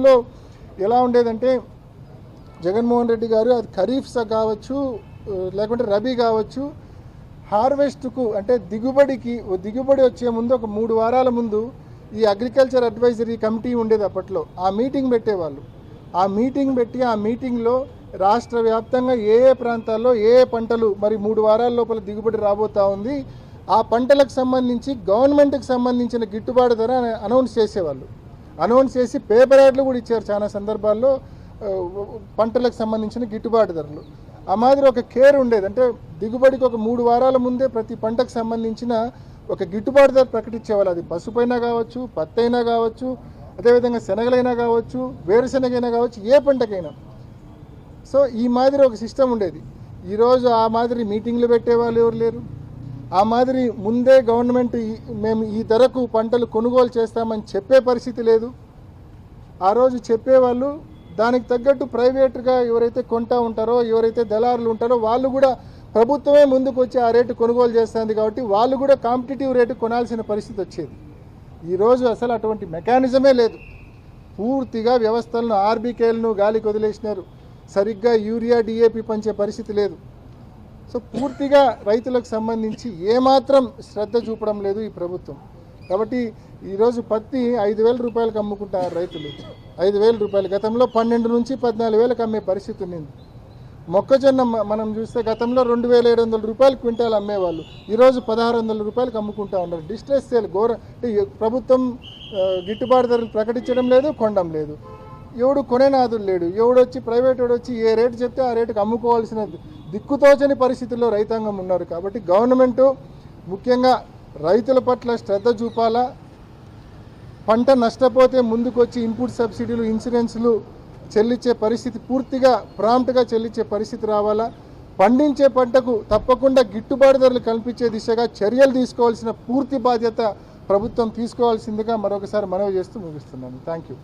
గతంలో ఎలా ఉండేదంటే జగన్మోహన్ రెడ్డి గారు అది ఖరీఫ్ కావచ్చు లేకుంటే రబీ కావచ్చు హార్వెస్ట్కు అంటే దిగుబడికి ఓ దిగుబడి వచ్చే ముందు ఒక మూడు వారాల ముందు ఈ అగ్రికల్చర్ అడ్వైజరీ కమిటీ ఉండేది అప్పట్లో. ఆ మీటింగ్ పెట్టేవాళ్ళు. ఆ మీటింగ్ పెట్టి ఆ మీటింగ్లో రాష్ట్ర వ్యాప్తంగా ఏ ఏ ప్రాంతాల్లో ఏ ఏ పంటలు మరి మూడు వారాల లోపల దిగుబడి రాబోతా ఉంది ఆ పంటలకు సంబంధించి గవర్నమెంట్కి సంబంధించిన గిట్టుబాటు ధర అనౌన్స్ చేసేవాళ్ళు. అనౌన్స్ చేసి పేపర్ యాడ్లు కూడా ఇచ్చారు చాలా సందర్భాల్లో పంటలకు సంబంధించిన గిట్టుబాటు ధరలు. ఆ మాదిరి ఒక కేర్ ఉండేది. అంటే దిగుబడికి ఒక మూడు వారాల ముందే ప్రతి పంటకు సంబంధించిన ఒక గిట్టుబాటు ధర ప్రకటించేవాళ్ళు. అది పసుపైనా కావచ్చు పత్తి అయినా కావచ్చు అదేవిధంగా శనగలైనా కావచ్చు వేరుశనగైనా కావచ్చు ఏ పంటకైనా. సో ఈ మాదిరి ఒక సిస్టమ్ ఉండేది. ఈరోజు ఆ మాదిరి మీటింగ్లు పెట్టేవాళ్ళు ఎవరు లేరు. ఆ మాదిరి ముందే గవర్నమెంట్ మేము ఈ ధరకు పంటలు కొనుగోలు చేస్తామని చెప్పే పరిస్థితి లేదు. ఆ రోజు చెప్పేవాళ్ళు దానికి తగ్గట్టు ప్రైవేట్గా ఎవరైతే కొంటా ఉంటారో ఎవరైతే దళారులు ఉంటారో వాళ్ళు కూడా ప్రభుత్వమే ముందుకు వచ్చి ఆ రేటు కొనుగోలు చేస్తుంది కాబట్టి వాళ్ళు కూడా కాంపిటేటివ్ రేటు కొనాల్సిన పరిస్థితి వచ్చేది. ఈరోజు అసలు అటువంటి మెకానిజమే లేదు. పూర్తిగా వ్యవస్థలను ఆర్బీకేలను గాలికి వదిలేసినారు. సరిగ్గా యూరియా డిఏపి పంచే పరిస్థితి లేదు. సో పూర్తిగా రైతులకు సంబంధించి ఏమాత్రం శ్రద్ధ చూపడం లేదు ఈ ప్రభుత్వం. కాబట్టి ఈరోజు పత్తి ఐదు వేల రూపాయలకు అమ్ముకుంటారు రైతులు. ఐదు వేల రూపాయలు. గతంలో పన్నెండు నుంచి పద్నాలుగు వేలకు అమ్మే పరిస్థితి ఉన్నింది. మొక్కజొన్న మనం చూస్తే గతంలో రెండు వేల ఏడు వందల రూపాయలు క్వింటాల్ అమ్మేవాళ్ళు. ఈరోజు పదహారు వందల రూపాయలకు అమ్ముకుంటా ఉన్నారు. డిస్ట్రెస్ సేల్ ఘోర ప్రభుత్వం గిట్టుబాటు ధరలు ప్రకటించడం లేదు కొనడం లేదు. ఎవడు కొనేనాదులు లేడు. ఎవడొచ్చి ప్రైవేట్ వాడు వచ్చి ఏ రేటు చెప్తే ఆ రేటుకి అమ్ముకోవాల్సిన దిక్కుతోచని పరిస్థితుల్లో రైతాంగం ఉన్నారు కాబట్టి గవర్నమెంటు ముఖ్యంగా రైతుల పట్ల శ్రద్ధ చూపాలా పంట నష్టపోతే ముందుకొచ్చి ఇన్పుట్ సబ్సిడీలు ఇన్సూరెన్స్లు చెల్లించే పరిస్థితి పూర్తిగా ప్రాంప్ట్గా చెల్లించే పరిస్థితి రావాలా? పండించే పంటకు తప్పకుండా గిట్టుబాటు ధరలు కల్పించే దిశగా చర్యలు తీసుకోవాల్సిన పూర్తి బాధ్యత ప్రభుత్వం తీసుకోవాల్సిందిగా మరొకసారి మనవి చేస్తూ ముగిస్తున్నాను. Thank you